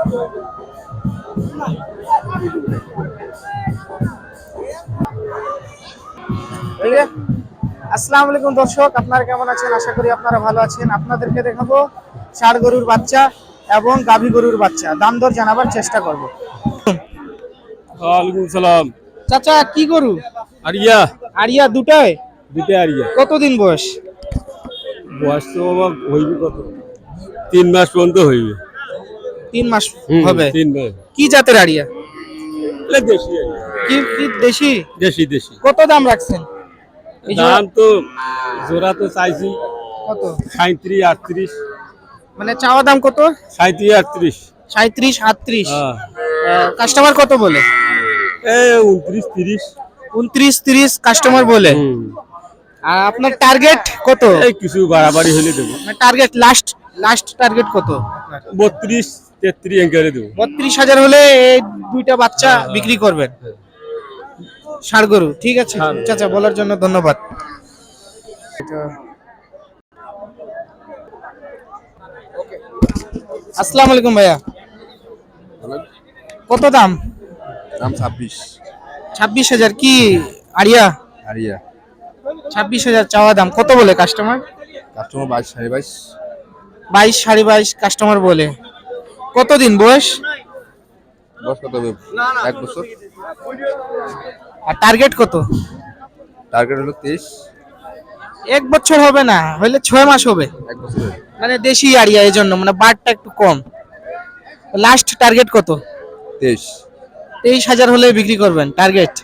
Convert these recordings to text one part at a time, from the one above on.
ঠিক আছে? আসসালামু আলাইকুম দর্শক আপনারা কেমন আছেন? আশা করি আপনারা ভালো আছেন। আপনাদেরকে দেখাবো ষাড় গরুর বাচ্চা এবং গাভী গরুর বাচ্চা। দাম দর জানাবার চেষ্টা করব। ওয়ালাইকুম সালাম। চাচা কি গরু? আরিয়া। আরিয়া দুটাই? দুটো আরিয়া। কতদিন বয়স? বয়স তো হইবে কত? তিন মাস পর্যন্ত হইবে। তিন মাস হবে। কি জাতের দেশি কি কি দেশি? দেশি দেশি। কত দাম রাখছেন? দাম তো জোড়া তো চাইছি। কত? সাঁত্রিশ আটত্রিশ। মানে চাওয়া দাম কত? সাঁত্রিশ আটত্রিশ। সাঁত্রিশ আটত্রিশ। হ্যাঁ। কাস্টমার কত বলে? উনত্রিশ তিরিশ। উনত্রিশ তিরিশ কাস্টমার বলে। আর আপনার টার্গেট কত? কিছু বাড়াবাড়ি হলে দেবো। টার্গেট লাস্ট লাস্ট টার্গেট কত বত্রিশ তেত্রিশ এঙ্কারে দেবো। বত্রিশ হাজার হলে এই দুইটা বাচ্চা বিক্রি করবেন। ষাড় গরু ঠিক আছে? হ্যাঁ। চাচা বলার জন্য ধন্যবাদ। আসসালামু আলাইকুম ভাইয়া। কত দাম? দাম ছাব্বিশ। ছাব্বিশ হাজার কি আরিয়া? আরিয়া। ছাব্বিশ হাজার চাওয়া দাম। কত বলে কাস্টমার কাস্টমার বাইশ সাড়ে বাইশ। বাইশ সাড়ে বাইশ কাস্টমার বলে। কতদিন বয়স? দশ কত এক বছর। আর টার্গেট কত? টার্গেট হলো তেইশ। এক বছর হবে না হইলে ছয় মাস হবে। এক বছর। মানে দেশি আড়িয়া এই জন্য মানে বারটা একটু কম। লাস্ট টার্গেট কত? তেইশ। তেইশ হাজার হলে বিক্রি করবেন টার্গেট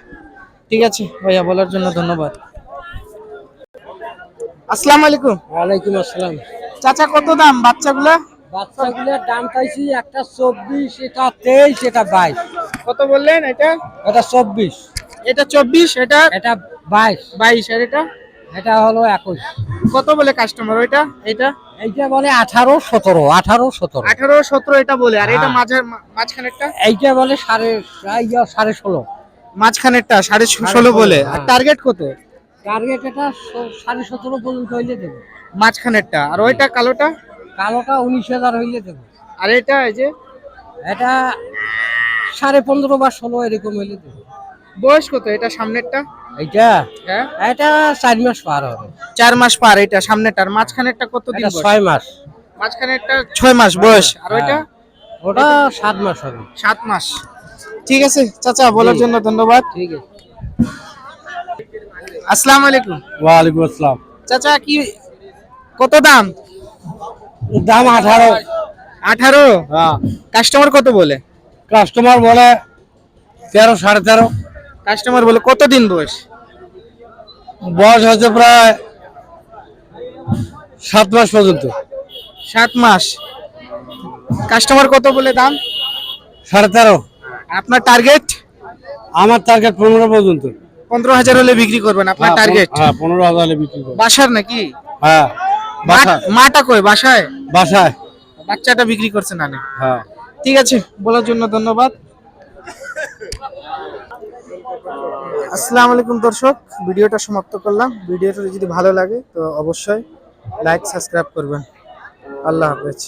ঠিক আছে ভাইয়া বলার জন্য ধন্যবাদ। আসসালামু আলাইকুম। ওয়ালাইকুম আসসালাম। চাচা কত দাম বাচ্চাগুলা? বাচ্চাগুলোর দাম পাইছি একটা চব্বিশ এটা তেইশ এটা বাইশ। কত বললেন এটা? এটা চব্বিশ। এটা চব্বিশ এটা এটা বাইশ। বাইশ আর এটা? এটা হলো একুশ। কত বলে কাস্টমার ওইটা? এটা এইটা বলে আঠারো সতেরো আঠারো সতেরো। আঠারো সতেরো এটা বলে আর এটা হ্যাঁ। মাঝার মাঝখানেরটা? এইটা বলে সাড়ে সাড়ে ষোলো। মাঝখানেরটা সাড়ে ষোলো বলে। আর হ্যাঁ। টার্গেট কত? টার্গেট এটা সাড়ে সতেরো পর্যন্ত হইলে দেবো। মাঝখানেরটা আর ওইটা কালোটা? কালোটা উনিশ হাজার হইলে দেবো। আর এটা এই যে? এটা সাড়ে পনেরো বা ষোলো এরকম হইলে দেবো। বয়স কত? এটা সামনেরটা? এইটা? হ্যাঁ। এটা চার মাস পার হবে। চার মাস পার এটা সামনেরটার। মাঝখানেরটা কত দিন ছয় মাস। মাঝখানেরটা ছয় মাস বয়স। আর ওইটা? ওটা সাত মাস হবে। সাত মাস। ঠিক আছে চাচা বলার জন্য ধন্যবাদ। ঠিক আছে। আসসালামু আলাইকুম। ওয়ালাইকুম আসসালাম। চাচা কি কত দাম? দাম আঠারো। আঠারো? হ্যাঁ। কাস্টমার কত বলে? কাস্টমার বলে তেরো সাড়ে তেরো। কাস্টমার বলে কত দিন বয়স? বয়স হচ্ছে প্রায় সাত মাস পর্যন্ত। সাত মাস। কাস্টমার কত বলে দাম? সাড়ে তেরো। আপনার টার্গেট আমার টার্গেট পনেরো পর্যন্ত। পনেরো হাজার হলে বিক্রি করবেন আপনার হ্যাঁ, টার্গেট পনেরো- হ্যাঁ পনেরো হাজার হলে বিক্রি করব। বাসার নাকি? হ্যাঁ। মাটা কই? বাসায়? বাসায়। বাচ্চাটা বিক্রি করছে না হ্যাঁ। ঠিক আছে বলার জন্য ধন্যবাদ। আসসালামু আলাইকুম দর্শক ভিডিওটা সমাপ্ত করলাম। ভিডিওটা যদি ভালো লাগে তো অবশ্যই লাইক সাবস্ক্রাইব করবেন। আল্লাহ হাফেজ।